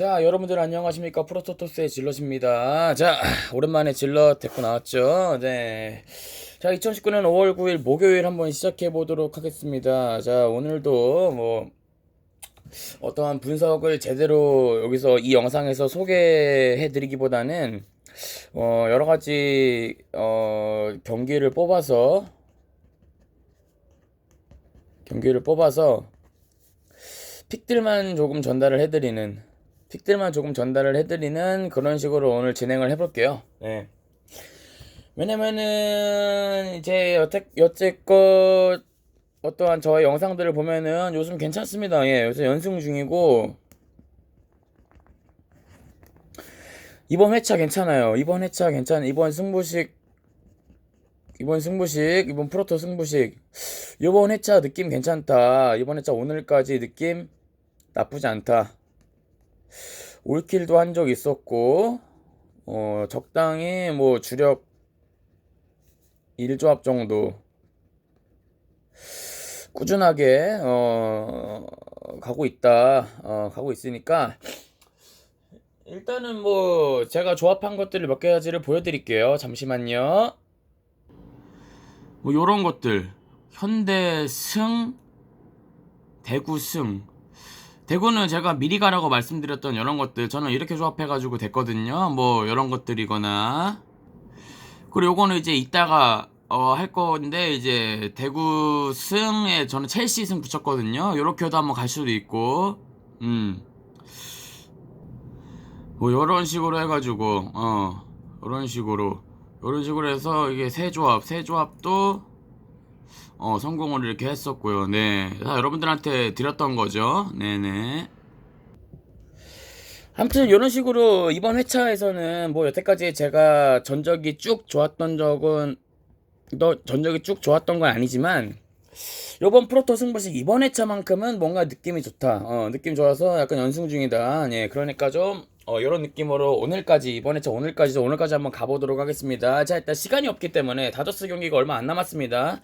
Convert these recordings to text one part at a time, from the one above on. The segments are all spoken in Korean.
자, 여러분들 안녕하십니까? 프로토토스의 질럿입니다. 자, 오랜만에 질럿 데리고 나왔죠? 네. 자, 2019년 5월 9일 목요일 한번 시작해 보도록 하겠습니다. 자, 오늘도 뭐, 어떠한 분석을 제대로 여기서 이 영상에서 소개해 드리기보다는, 어, 여러 가지, 어, 경기를 뽑아서, 경기를 뽑아서, 픽들만 조금 전달을 해드리는 픽들만 조금 전달을 해드리는 그런 식으로 오늘 진행을 해볼게요. 네. 왜냐면은 이제 여태 여태껏 어떠한 저의 영상들을 보면은 요즘 괜찮습니다. 예, 요새 연승 중이고 이번 회차 괜찮아요. 이번 회차 괜찮. 이번 승부식 이번 승부식 이번 프로토 승부식 이번 회차 느낌 괜찮다. 이번 회차 오늘까지 느낌 나쁘지 않다. 올킬도 한 적 있었고, 어, 적당히 뭐 주력 1조합 정도 꾸준하게, 어, 가고 있다, 어, 가고 있으니까, 일단은 뭐 제가 조합한 것들을 몇 가지를 보여드릴게요. 잠시만요. 뭐 요런 것들. 현대 승, 대구 승, 대구는 제가 미리 가라고 말씀드렸던 이런 것들 저는 이렇게 조합해가지고 됐거든요. 뭐 이런 것들이거나 그리고 요거는 이제 이따가 어, 할 건데 이제 대구 승에 저는 첼시 승 붙였거든요. 요렇게도 한번 갈 수도 있고 음. 뭐 요런 식으로 해가지고 어 요런 식으로 요런 식으로 해서 이게 세 조합 세 조합도 어, 성공을 이렇게 했었고요. 네. 다 여러분들한테 드렸던 거죠. 네네. 아무튼 이런 식으로 이번 회차에서는 뭐 여태까지 제가 전적이 쭉 좋았던 적은 너 전적이 쭉 좋았던 건 아니지만 요번 프로토 승부식 이번 회차만큼은 뭔가 느낌이 좋다. 어, 느낌 좋아서 약간 연승 중이다. 예, 그러니까 좀 어, 이런 느낌으로 오늘까지 이번 회차 오늘까지 오늘까지 한번 가보도록 하겠습니다. 자, 일단 시간이 없기 때문에 다저스 경기가 얼마 안 남았습니다.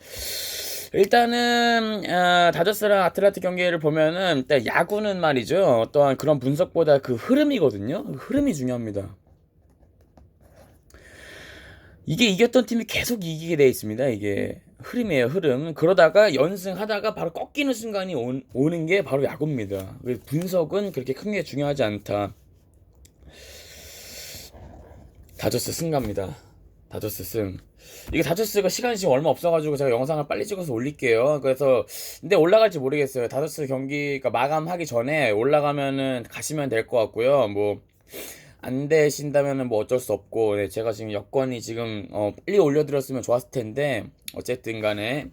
일단은 어, 다저스랑 아틀란틱 경기를 보면은 일단 야구는 말이죠. 어떠한 그런 분석보다 그 흐름이거든요. 흐름이 중요합니다. 이게 이겼던 팀이 계속 이기게 돼 있습니다. 이게 흐름이에요, 흐름. 그러다가 연승하다가 바로 꺾이는 순간이 오, 오는 게 바로 야구입니다. 그래서 분석은 그렇게 큰 게 중요하지 않다. 다저스 승갑니다. 다저스 승. 이게 다저스가 시간이 지금 얼마 없어가지고 제가 영상을 빨리 찍어서 올릴게요. 그래서 근데 올라갈지 모르겠어요. 다저스 경기가 마감하기 전에 올라가면은 가시면 될 것 같고요. 뭐 안 되신다면은 뭐 어쩔 수 없고 네, 제가 지금 여건이 지금 어, 빨리 올려드렸으면 좋았을 텐데 어쨌든 간에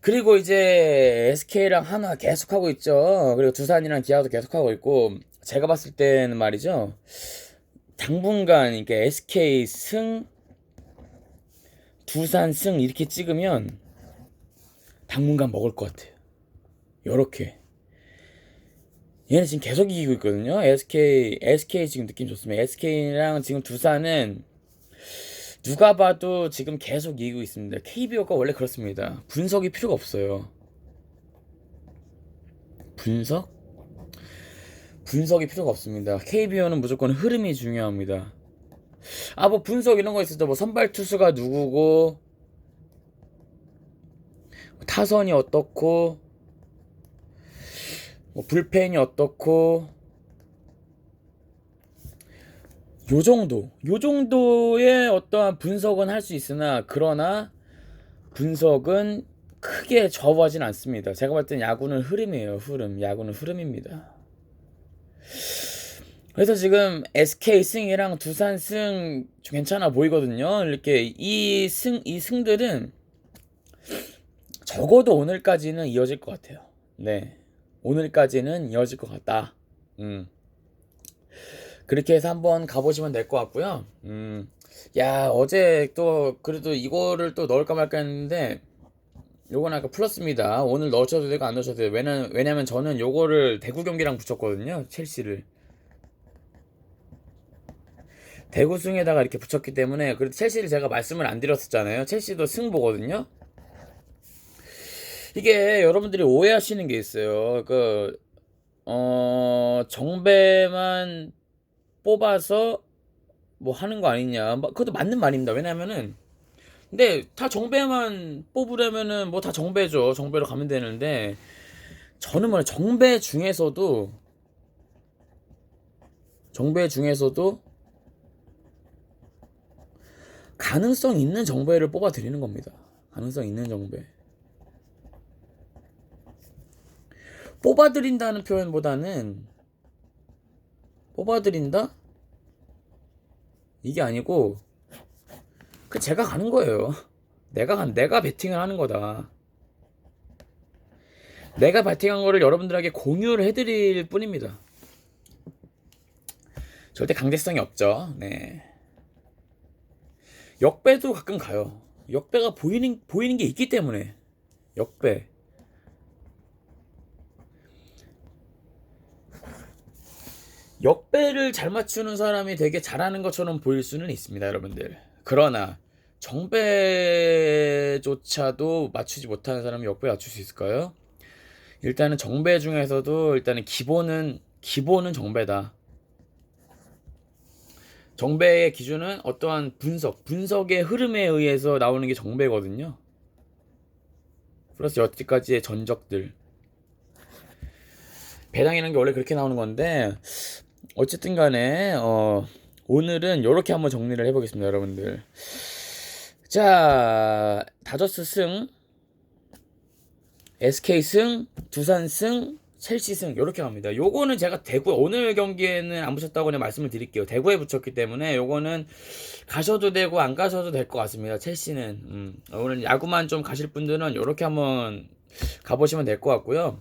그리고 이제 SK랑 하나 계속 하고 있죠. 그리고 두산이랑 기아도 계속 하고 있고 제가 봤을 때는 말이죠. 당분간 이게 SK 승 두산 승 이렇게 찍으면 당분간 먹을 것 같아요. 요렇게. 얘는 지금 계속 이기고 있거든요. SK, SK 지금 느낌 좋습니다. SK랑 지금 두산은 누가 봐도 지금 계속 이기고 있습니다. KBO가 원래 그렇습니다. 분석이 필요가 없어요. 분석? 분석이 필요가 없습니다. KBO는 무조건 흐름이 중요합니다. 아, 뭐 분석 이런 거때뭐 선발 투수가 누구고, 타선이 어떻고, 뭐 불펜이 어떻고, 요 정도, 요 정도의 어떠한 분석은 할 수 있으나, 그러나 분석은 크게 저하진 않습니다. 제가 봤을 땐 야구는 흐름이에요, 흐름. 야구는 흐름입니다. 그래서 지금 SK 승이랑 두산 승 괜찮아 보이거든요. 이렇게 이 승, 이 승들은 적어도 오늘까지는 이어질 것 같아요. 네. 오늘까지는 이어질 것 같다. 음. 그렇게 해서 한번 가보시면 될 것 같고요. 음. 야, 어제 또, 그래도 이거를 또 넣을까 말까 했는데, 요건 아까 풀었습니다. 오늘 넣으셔도 되고 안 넣으셔도 돼요. 왜냐면, 왜냐면 저는 요거를 대구 경기랑 붙였거든요. 첼시를. 대구 승에다가 이렇게 붙였기 때문에 그래도 첼시를 제가 말씀을 안 드렸었잖아요. 첼시도 승보거든요. 이게 여러분들이 오해하시는 게 있어요. 그, 어, 어, 정배만 뽑아서 뭐 하는 거 아니냐. 뭐 그것도 맞는 말입니다. 왜냐면은 근데 다 정배만 뽑으려면은 뭐 다 정배죠. 정배로 가면 되는데 저는 뭐냐 정배 중에서도 정배 중에서도 가능성 있는 정배를 뽑아 드리는 겁니다. 가능성 있는 정배. 뽑아 드린다는 표현보다는 뽑아 드린다? 이게 아니고 그 제가 가는 거예요. 내가 간 내가 베팅을 하는 거다. 내가 베팅한 거를 여러분들에게 공유를 해드릴 뿐입니다. 절대 강제성이 없죠. 네. 역배도 가끔 가요. 역배가 보이는 보이는 게 있기 때문에 역배. 역배를 잘 맞추는 사람이 되게 잘하는 것처럼 보일 수는 있습니다, 여러분들. 그러나 정배조차도 맞추지 못하는 사람이 역배 맞출 수 있을까요? 일단은 정배 중에서도 일단은 기본은 기본은 정배다. 정배의 기준은 어떠한 분석, 분석의 흐름에 의해서 나오는 게 정배거든요. 플러스 여태까지의 전적들. 배당이라는 게 원래 그렇게 나오는 건데 어쨌든 간에 어, 오늘은 이렇게 한번 정리를 해보겠습니다, 여러분들. 자, 다저스 승, SK 승, 두산 승, 첼시 승 이렇게 갑니다. 요거는 제가 대구 오늘 경기에는 안 붙였다고 그냥 말씀을 드릴게요. 대구에 붙였기 때문에 요거는 가셔도 되고 안 가셔도 될 것 같습니다. 첼시는 음, 오늘 야구만 좀 가실 분들은 요렇게 한번 가보시면 될 것 같고요.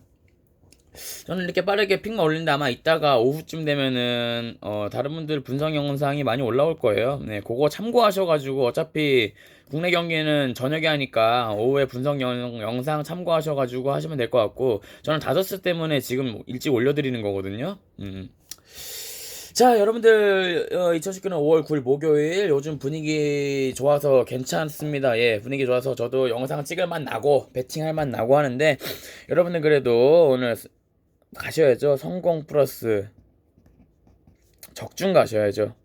저는 이렇게 빠르게 픽만 올린데 아마 이따가 오후쯤 되면은 어 다른 분들 분석 영상이 많이 올라올 거예요. 네, 그거 참고하셔가지고 어차피 국내 경기는 저녁에 하니까 오후에 분석 영, 영상 참고하셔가지고 하시면 될 것 같고 저는 다저스 때문에 지금 일찍 올려드리는 거거든요. 음. 자, 여러분들, 어, 2019년 5월 9일 목요일, 요즘 분위기 좋아서 괜찮습니다. 예, 분위기 좋아서 저도 영상 찍을 맛 나고, 배팅할 맛 나고 하는데, 여러분들 그래도 오늘 가셔야죠. 성공 플러스 적중 가셔야죠.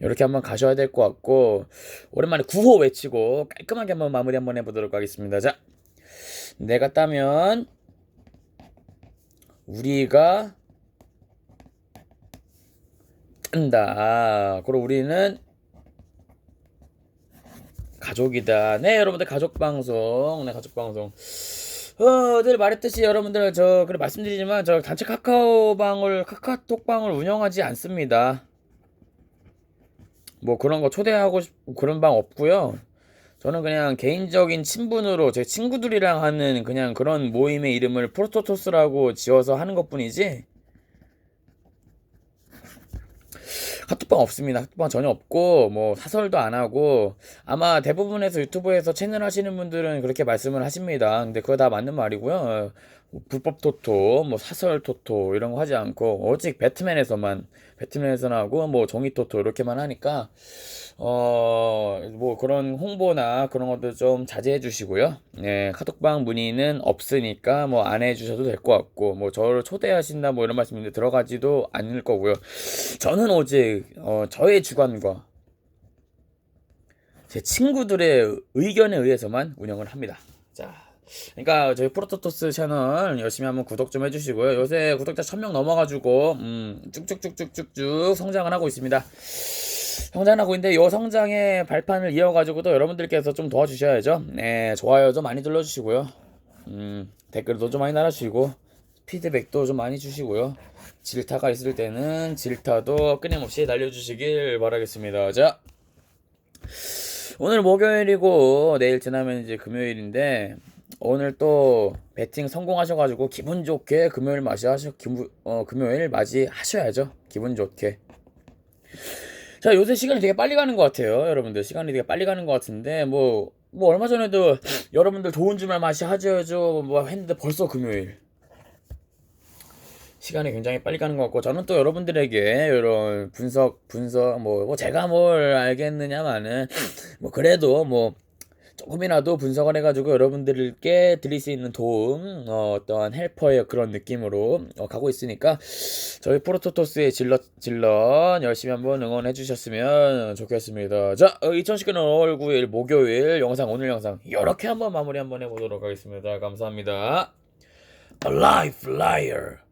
이렇게 한번 가셔야 될 것 같고 오랜만에 9호 외치고 깔끔하게 한번 마무리 한번 해보도록 하겠습니다. 자, 내가 따면 우리가 뜬다. 그리고 우리는 가족이다. 네, 여러분들 가족 방송, 네 가족 방송. 어, 늘 말했듯이 여러분들 저 그래 말씀드리지만 저 단체 카카오방을 카카오톡방을 운영하지 않습니다. 뭐 그런 거 초대하고 싶 그런 방 없고요. 저는 그냥 개인적인 친분으로 제 친구들이랑 하는 그냥 그런 모임의 이름을 프로토토스라고 지어서 하는 것뿐이지. 카톡방 없습니다. 카톡방 전혀 없고 뭐 사설도 안 하고 아마 대부분에서 유튜브에서 채널 하시는 분들은 그렇게 말씀을 하십니다. 근데 그거 다 맞는 말이고요. 뭐 불법 토토, 뭐 사설 토토 이런 거 하지 않고 오직 배트맨에서만 배트맨에서나 하고 뭐 종이 토토 이렇게만 하니까 어 뭐 그런 홍보나 그런 것도 좀 자제해 주시고요. 네, 카톡방 문의는 없으니까 뭐 안 해 주셔도 될 것 같고 뭐 저를 초대하신다 뭐 이런 말씀인데 들어가지도 않을 거고요. 저는 오직 어 저의 주관과 제 친구들의 의견에 의해서만 운영을 합니다. 자, 그러니까 저희 프로토토스 채널 열심히 한번 구독 좀 해주시고요. 요새 구독자 1000명 넘어가지고 음, 쭉쭉쭉쭉쭉쭉 성장을 하고 있습니다. 성장하고 있는데 이 성장의 발판을 이어가지고도 여러분들께서 좀 도와주셔야죠. 네, 좋아요 좀 많이 눌러주시고요. 음, 댓글도 좀 많이 달아주시고 피드백도 좀 많이 주시고요. 질타가 있을 때는 질타도 끊임없이 날려주시길 바라겠습니다. 자, 오늘 목요일이고 내일 지나면 이제 금요일인데 오늘 또 배팅 성공하셔가지고 기분 좋게 금요일 맞이 하셔 기분 어 금요일 맞이 하셔야죠. 기분 좋게. 자 요새 시간이 되게 빨리 가는 것 같아요, 여러분들 시간이 되게 빨리 가는 것 같은데 뭐뭐 얼마 전에도 여러분들 좋은 주말 맛이 하셔야죠 뭐 했는데 벌써 금요일. 시간이 굉장히 빨리 가는 것 같고 저는 또 여러분들에게 이런 분석 분석 뭐, 뭐 제가 뭘 알겠느냐마는 뭐 그래도 뭐 조금이라도 분석을 해가지고 여러분들께 드릴 수 있는 도움, 어, 어떠한 헬퍼의 그런 느낌으로 어, 가고 있으니까 저희 프로토토스의 질럿, 질럿 열심히 한번 응원해 주셨으면 좋겠습니다. 자, 2019년 5월 9일 목요일 영상, 오늘 영상 이렇게 한번 마무리 한번 해보도록 하겠습니다. 감사합니다. A life liar.